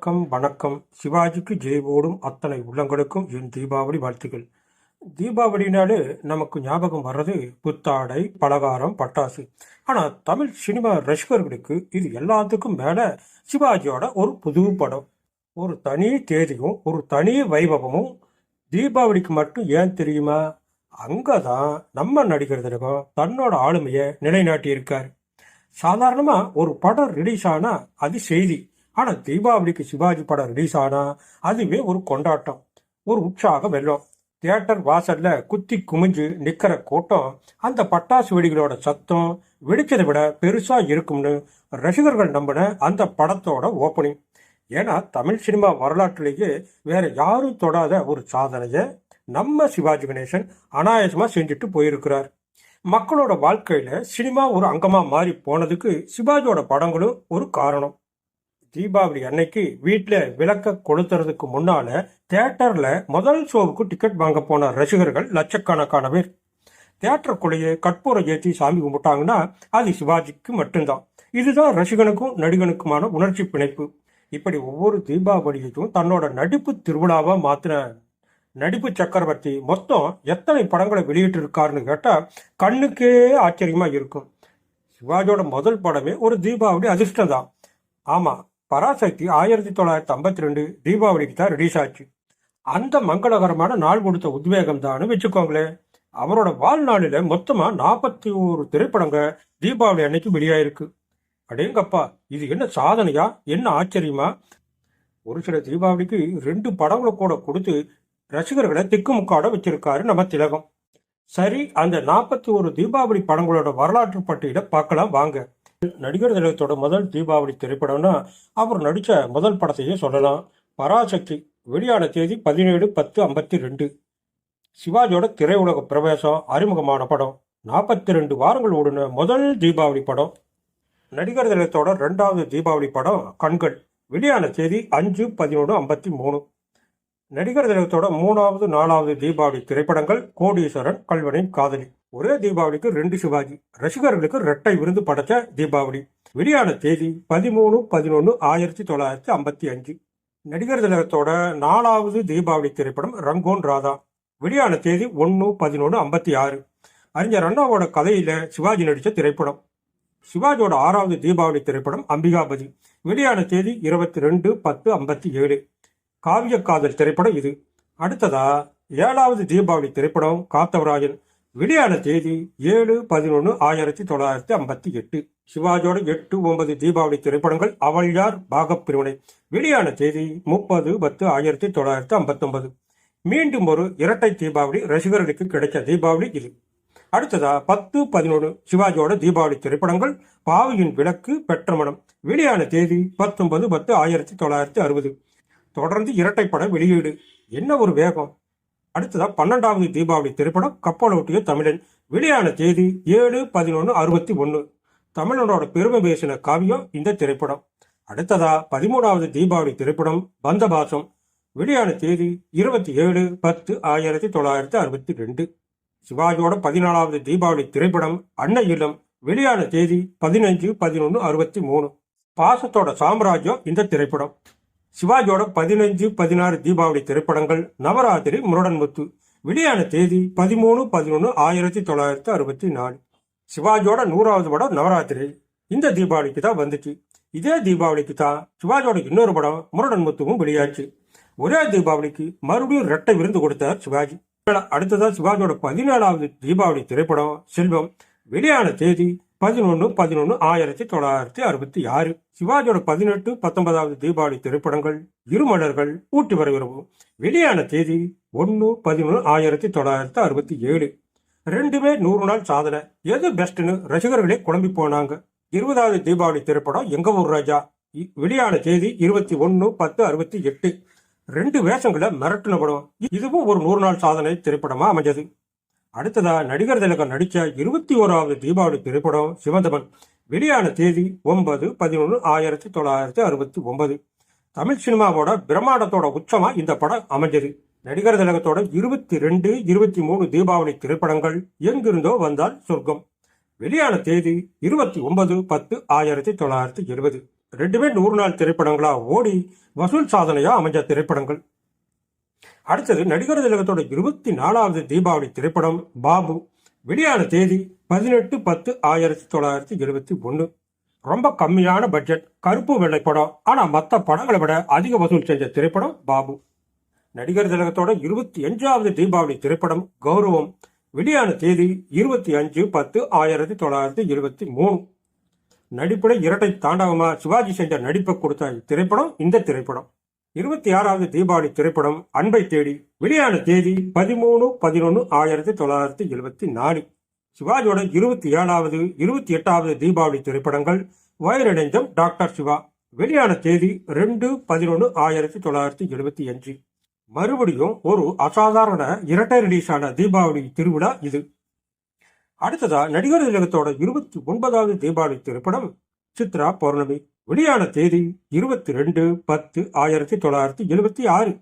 வணக்கம் வணக்கம். சிவாஜிக்கு ஜெய் ஓடும் அத்தனை உள்ளங்களுக்கும் என் தீபாவளி வாழ்த்துக்கள். தீபாவளினாலே நமக்கு ஞாபகம் வர்றது புத்தாடை பலகாரம் பட்டாசு. ஆனால் தமிழ் சினிமா ரசிகர்களுக்கு இது எல்லாத்துக்கும் மேலே சிவாஜியோட ஒரு புது படம். ஒரு தனி தேதியும் ஒரு தனி வைபவமும் தீபாவளிக்கு மட்டும் ஏன் தெரியுமா? அங்கே தான் நம்ம நடிகர் திலகம் தன்னோட ஆளுமையை நிலைநாட்டியிருக்கார். சாதாரணமாக ஒரு படம் ரிலீஸ் ஆனால் அது செய்தி. ஆனால் தீபாவளிக்கு சிவாஜி படம் ரிலீஸ் ஆனா அதுவே ஒரு கொண்டாட்டம் ஒரு உற்சாக வெள்ளம். தியேட்டர் வாசல்ல குத்தி குமிஞ்சு நிக்கிற கூட்டம் அந்த பட்டாசு வெடிகளோட சத்தம் வெடிச்சதை விட பெருசா இருக்கும்னு ரசிகர்கள் நம்பின அந்த படத்தோட ஓப்பனிங் ஏன்னா தமிழ் சினிமா வரலாற்றிலேயே வேற யாரும் தொடாத ஒரு சாதனையை நம்ம சிவாஜி கணேசன் அனாயாசமா செஞ்சுட்டு போயிருக்கிறார். மக்களோட வாழ்க்கையில சினிமா ஒரு அங்கமா மாறி போனதுக்கு சிவாஜியோட படங்களும் ஒரு காரணம். தீபாவளி அன்னைக்கு வீட்டில் விளக்க கொளுத்துறதுக்கு முன்னால தியேட்டர்ல முதல் ஷோவுக்கு டிக்கெட் வாங்க போன ரசிகர்கள் லட்சக்கணக்கான பேர். தியேட்டருக்குள்ளேயே கற்பூரை ஏற்றி சாமி கும்பிட்டாங்கன்னா அது சிவாஜிக்கு மட்டும்தான். இதுதான் ரசிகனுக்கும் நடிகனுக்குமான உணர்ச்சி பிணைப்பு. இப்படி ஒவ்வொரு தீபாவளியையும் தன்னோட நடிப்பு திருவிழாவா மாத்தின நடிப்பு சக்கரவர்த்தி மொத்தம் எத்தனை படங்களை வெளியிட்டு இருக்காருன்னு கேட்டா கண்ணுக்கே ஆச்சரியமா இருக்கும். சிவாஜியோட முதல் படமே ஒரு தீபாவளி அதிர்ஷ்டம் தான் ஆமா பராசக்தி ஆயிரத்தி தொள்ளாயிரத்தி ஐம்பத்தி ரெண்டு தீபாவளிக்கு தான் ரிலீஸ் ஆச்சு. அந்த மங்களகரமான நாள் கொடுத்த உத்வேகம் தான் வச்சுக்கோங்களேன். அவரோட வாழ்நாளில் மொத்தமாக நாற்பத்தி ஒரு திரைப்படங்க தீபாவளி அன்னைக்கு வெளியாயிருக்கு. அடேங்கப்பா இது என்ன சாதனையா? என்ன ஆச்சரியமா? ஒரு சில தீபாவளிக்கு ரெண்டு படங்களை கூட கொடுத்து ரசிகர்களை திக்குமுக்காட வச்சிருக்காரு நம்ம திலகம். சரி அந்த நாற்பத்தி ஒரு தீபாவளி படங்களோட வரலாற்று பட்டியலை பார்க்கலாம் வாங்க. நடிகர் திலகத்தோட முதல் தீபாவளி திரைப்படம்னா அவர் நடித்த முதல் படத்தையே சொல்லலாம். பராசக்தி வெளியான தேதி பதினேழு பத்து ஐம்பத்தி ரெண்டு. சிவாஜியோட திரையுலக பிரவேசம் அறிமுகமான படம். நாற்பத்தி ரெண்டு வாரங்கள் ஓடின முதல் தீபாவளி படம். நடிகர் திலகத்தோட ரெண்டாவது தீபாவளி படம் கண்கள். வெளியான தேதி அஞ்சு பதினொன்று ஐம்பத்தி மூணு. நடிகர் திலகத்தோட மூணாவது நாலாவது தீபாவளி திரைப்படங்கள் கோடீஸ்வரன் கல்வனின் காதலி. ஒரே தீபாவளிக்கு ரெண்டு சிவாஜி. ரசிகர்களுக்கு ரெட்டை விருந்து படைச்ச தீபாவளி. வெளியான தேதி பதிமூணு பதினொன்று ஆயிரத்தி தொள்ளாயிரத்தி ஐம்பத்தி அஞ்சு. நடிகர் திலகத்தோட நாலாவது தீபாவளி திரைப்படம் ரங்கோன் ராதா. வெளியான தேதி ஒன்று பதினொன்று ஐம்பத்தி ஆறு. அறிஞர் அண்ணாவோட கதையில சிவாஜி நடித்த திரைப்படம். சிவாஜியோட ஆறாவது தீபாவளி திரைப்படம் அம்பிகாபதி வெளியான தேதி இருபத்தி ரெண்டு பத்து ஐம்பத்தி ஏழு. காவிய காதல் திரைப்படம் இது. அடுத்ததா ஏழாவது தீபாவளி திரைப்படம் காத்தவராயன். வெளியான தேதி ஏழு பதினொன்று ஆயிரத்தி தொள்ளாயிரத்தி ஐம்பத்தி எட்டு. சிவாஜியோட எட்டு ஒன்பது தீபாவளி திரைப்படங்கள் அவள் யார் பாகப்பிரிவினை வெளியான தேதி முப்பது பத்து ஆயிரத்தி தொள்ளாயிரத்தி ஐம்பத்தொன்பது. மீண்டும் ஒரு இரட்டை தீபாவளி ரசிகர்களுக்கு கிடைத்த தீபாவளி இது. அடுத்ததா பத்து பதினொன்று சிவாஜியோட தீபாவளி திரைப்படங்கள் பாவியின் விளக்கு பெற்ற மனம் வெளியான தேதி பத்தொன்பது பத்து ஆயிரத்தி தொள்ளாயிரத்தி அறுபது. தொடர்ந்து இரட்டைப்பட வெளியீடு. என்ன ஒரு வேகம்? அடுத்ததா பன்னெண்டாவது தீபாவளி திரைப்படம் கப்பலோட்டிய தமிழன். வெளியான தேதி ஏழு பதினொன்று அறுபத்தி ஒன்று தமிழனோட பெருமை பேசின காவியம் இந்த திரைப்படம். அடுத்ததா பதிமூணாவது தீபாவளி திரைப்படம் பந்தபாசம். வெளியான தேதி இருபத்தி ஏழு பத்து ஆயிரத்தி தொள்ளாயிரத்தி அறுபத்தி ரெண்டு. சிவாஜியோட பதினாலாவது தீபாவளி திரைப்படம் அன்ன இல்லம். வெளியான தேதி பதினஞ்சு பதினொன்று அறுபத்தி மூணு. பாசத்தோட சாம்ராஜ்யம் இந்த திரைப்படம். சிவாஜியோட பதினஞ்சு பதினாறு தீபாவளி திரைப்படங்கள் நவராத்திரி முருடன்முத்து. வெளியான தேதி பதிமூணு பதினொன்று ஆயிரத்தி தொள்ளாயிரத்தி அறுபத்தி நாலு. சிவாஜியோட நூறாவது படம் நவராத்திரி. இந்த தீபாவளிக்கு தான் வந்துச்சு. இதே தீபாவளிக்கு தான் சிவாஜியோட இன்னொரு படம் முருடன்முத்துவும் வெளியாச்சு. ஒரே தீபாவளிக்கு மறுபடியும் ரெட்டை விருந்து கொடுத்தார் சிவாஜி. அடுத்ததான் சிவாஜியோட பதினேழாவது தீபாவளி திரைப்படம் செல்வம். வெளியான தேதி பதினொன்று பதினொன்று ஆயிரத்தி தொள்ளாயிரத்தி அறுபத்தி ஆறு. சிவாஜியோட பதினெட்டு பத்தொன்பதாவது தீபாவளி திரைப்படங்கள் இருமலர்கள் ஊட்டி வரவிருக்கும். வெளியான தேதி ஒன்று பதினொன்று ஆயிரத்தி தொள்ளாயிரத்தி அறுபத்தி ஏழு. ரெண்டுமே நூறு நாள் சாதனை. எது பெஸ்ட்னு ரசிகர்களே குழம்பி போனாங்க. இருபதாவது தீபாவளி திரைப்படம் எங்க ஊர் ராஜா? இ- வெளியான தேதி இருபத்தி ஒன்று பத்து அறுபத்தி எட்டு. ரெண்டு வேஷங்களை மிரட்டின படம். இதுவும் ஒரு நூறு நாள் சாதனை திரைப்படமா அமைஞ்சது. அடுத்ததா நடிகர் திலகம் நடித்த இருபத்தி ஓராவது தீபாவளி திரைப்படம் சிவந்தவன் வெளியான தேதி ஒன்பது பதினொன்று ஆயிரத்தி தொள்ளாயிரத்தி அறுபத்தி ஒன்பது. தமிழ் சினிமாவோட பிரம்மாண்டத்தோட உச்சமா இந்த படம் அமைஞ்சது. நடிகர் திலகத்தோட இருபத்தி ரெண்டு இருபத்தி மூணு தீபாவளி திரைப்படங்கள் எங்கிருந்தோ வந்தால் சொர்க்கம். வெளியான தேதி இருபத்தி ஒன்பது பத்து ஆயிரத்தி தொள்ளாயிரத்தி எழுபது. ரெண்டுமே நூறு நாள் திரைப்படங்களா ஓடி வசூல் சாதனையா அமைஞ்ச திரைப்படங்கள். அடுத்தது நடிகர் திலகத்தோட இருபத்தி நாலாவது தீபாவளி திரைப்படம் பாபு. வெளியான தேதி பதினெட்டு பத்து ஆயிரத்தி தொள்ளாயிரத்தி இருபத்தி ஒன்று ரொம்ப கம்மியான பட்ஜெட் கருப்பு வெள்ளை படம். ஆனா மற்ற படங்களை விட அதிக வசூல் செஞ்ச திரைப்படம் பாபு. நடிகர் திலகத்தோட இருபத்தி அஞ்சாவது தீபாவளி திரைப்படம் கௌரவம். வெளியான தேதி இருபத்தி அஞ்சு பத்து ஆயிரத்தி தொள்ளாயிரத்தி இருபத்தி மூணு. நடிப்புல இரட்டை தாண்டவமா சிவாஜி செஞ்ச நடிப்பை கொடுத்த திரைப்படம் இந்த திரைப்படம். இருபத்தி ஆறாவது தீபாவளி திரைப்படம் அன்பை தேடி வெளியான தேதி பதிமூணு பதினொன்று ஆயிரத்தி தொள்ளாயிரத்தி எழுபத்தி நாலு. சிவாஜியோட இருபத்தி ஏழாவது இருபத்தி எட்டாவது தீபாவளி திரைப்படங்கள் வயரடைஞ்சம் டாக்டர் சிவா. வெளியான தேதி ரெண்டு பதினொன்று ஆயிரத்தி தொள்ளாயிரத்தி எழுபத்தி அஞ்சு. மறுபடியும் ஒரு அசாதாரண இரட்டை ரிலீஸ் ஆன தீபாவளி திருவிழா இது. அடுத்ததா நடிகர் திலகத்தோட இருபத்தி ஒன்பதாவது தீபாவளி திரைப்படம் சித்ரா பௌர்ணமி. வெளியான தேதி இருபத்தி ரெண்டு பத்து ஆயிரத்தி தொள்ளாயிரத்தி எழுபத்தி ஆறு.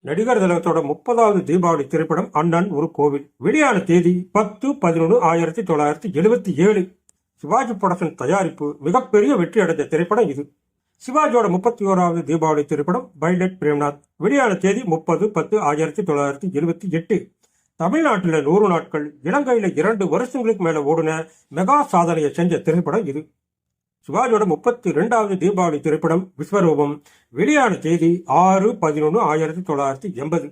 நடிகர் திலகத்தோட முப்பதாவது தீபாவளி திரைப்படம் அண்ணன் ஒரு கோவில். வெளியான தேதி பத்து பதினொன்று ஆயிரத்தி தொள்ளாயிரத்தி எழுபத்தி ஏழு. சிவாஜி படத்தின் தயாரிப்பு மிகப்பெரிய வெற்றி அடைந்த திரைப்படம் இது. சிவாஜியோட முப்பத்தி ஓராவது தீபாவளி திரைப்படம் பைலட் பிரேம்நாத். வெளியான தேதி முப்பது பத்து ஆயிரத்தி தொள்ளாயிரத்தி எழுபத்தி எட்டு. தமிழ்நாட்டில் நூறு நாட்கள் இலங்கையில இரண்டு வருஷங்களுக்கு மேல ஓடின மெகா சாதனையை செஞ்ச திரைப்படம் இது. சிவாஜியோட முப்பத்தி ரெண்டாவது தீபாவளி திரைப்படம் விஸ்வரூபம். வெளியான தேதி ஆறு பதினொன்று ஆயிரத்தி தொள்ளாயிரத்தி எண்பது.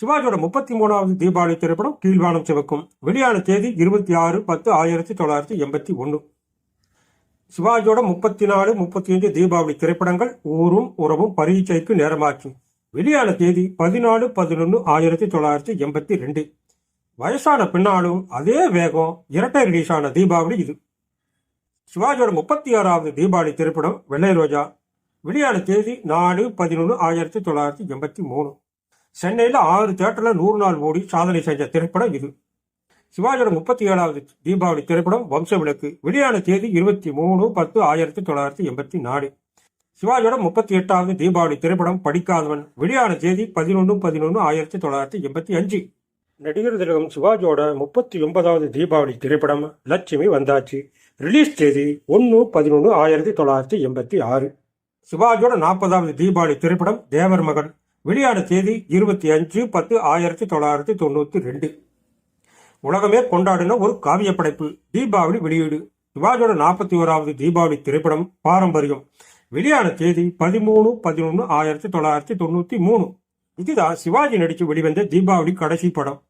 சிவாஜியோட முப்பத்தி மூணாவது தீபாவளி திரைப்படம் கீழ்வானம் சிவக்கும். வெளியான தேதி இருபத்தி ஆறு பத்து ஆயிரத்தி தொள்ளாயிரத்தி எண்பத்தி ஒன்று சிவாஜியோட முப்பத்தி நாலு முப்பத்தி அஞ்சு தீபாவளி திரைப்படங்கள் ஊரும் உறவும் பரீட்சைக்கு நேரமாச்சு. வெளியான தேதி பதினாலு பதினொன்று ஆயிரத்தி தொள்ளாயிரத்தி எண்பத்தி ரெண்டு. வயசான பின்னாலும் அதே வேகம் இரட்டை ரிலீஸ் ஆன தீபாவளி இது. சிவாஜியோட முப்பத்தி ஆறாவது தீபாவளி திரைப்படம் வெள்ளை ரோஜா. வெளியான தேதி நாலு பதினொன்று ஆயிரத்தி தொள்ளாயிரத்தி எண்பத்தி மூணு. சென்னையில் ஆறு தேட்டரில் நூறு நாள் ஓடி சாதனை செஞ்ச திரைப்படம் இது. சிவாஜியோட முப்பத்தி ஏழாவது தீபாவளி திரைப்படம் வம்ச விளக்கு வெளியான தேதி இருபத்தி மூணு பத்து ஆயிரத்தி தொள்ளாயிரத்தி எண்பத்தி நாலு. சிவாஜியோட முப்பத்தி எட்டாவது தீபாவளி திரைப்படம் படிக்காதவன். வெளியான தேதி பதினொன்று பதினொன்று ஆயிரத்தி தொள்ளாயிரத்தி எண்பத்தி அஞ்சு. நடிகர் திலகம் சிவாஜியோட முப்பத்தி ஒன்பதாவது தீபாவளி திரைப்படம் லட்சுமி வந்தாச்சு. ரிலீஸ் தேதி ஒன்று பதினொன்று ஆயிரத்தி தொள்ளாயிரத்தி எண்பத்தி ஆறு. சிவாஜியோட நாற்பதாவது தீபாவளி திரைப்படம் தேவர் மகன் வெளியான தேதி இருபத்தி அஞ்சு பத்து ஆயிரத்தி தொள்ளாயிரத்தி தொண்ணூற்றி ரெண்டு. உலகமே கொண்டாடின ஒரு காவிய படைப்பு தீபாவளி வெளியீடு. சிவாஜியோட நாற்பத்தி ஓராவது தீபாவளி திரைப்படம் பாரம்பரியம். வெளியான தேதி பதிமூணு பதினொன்று ஆயிரத்தி தொள்ளாயிரத்தி தொண்ணூற்றி மூணு. இதுதான் சிவாஜி நடித்து வெளிவந்த தீபாவளி கடைசி படம்.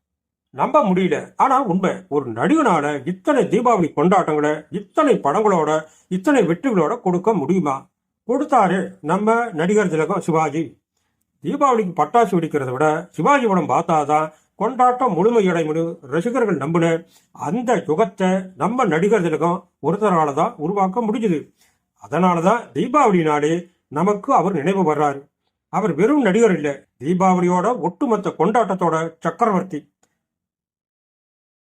நம்ப முடியல. ஆனா உண்மை ஒரு நடிகனால இத்தனை தீபாவளி கொண்டாட்டங்களை இத்தனை படங்களோட இத்தனை வெற்றிகளோட கொடுக்க முடியுமா? கொடுத்தாரு நம்ம நடிகர் திலகம் சிவாஜி. தீபாவளிக்கு பட்டாசு வெடிக்கிறத விட சிவாஜி படம் பார்த்தாதான் கொண்டாட்டம் முழுமையடைமுன்னு ரசிகர்கள் நம்பின அந்த யுகத்தை நம்ம நடிகர் திலகம் ஒருத்தரால தான் உருவாக்க முடிஞ்சுது. அதனால தான் தீபாவளி நாளே நமக்கு அவர் நினைவு வர்றாரு. அவர் வெறும் நடிகர் இல்லை தீபாவளியோட ஒட்டுமொத்த கொண்டாட்டத்தோட சக்கரவர்த்தி.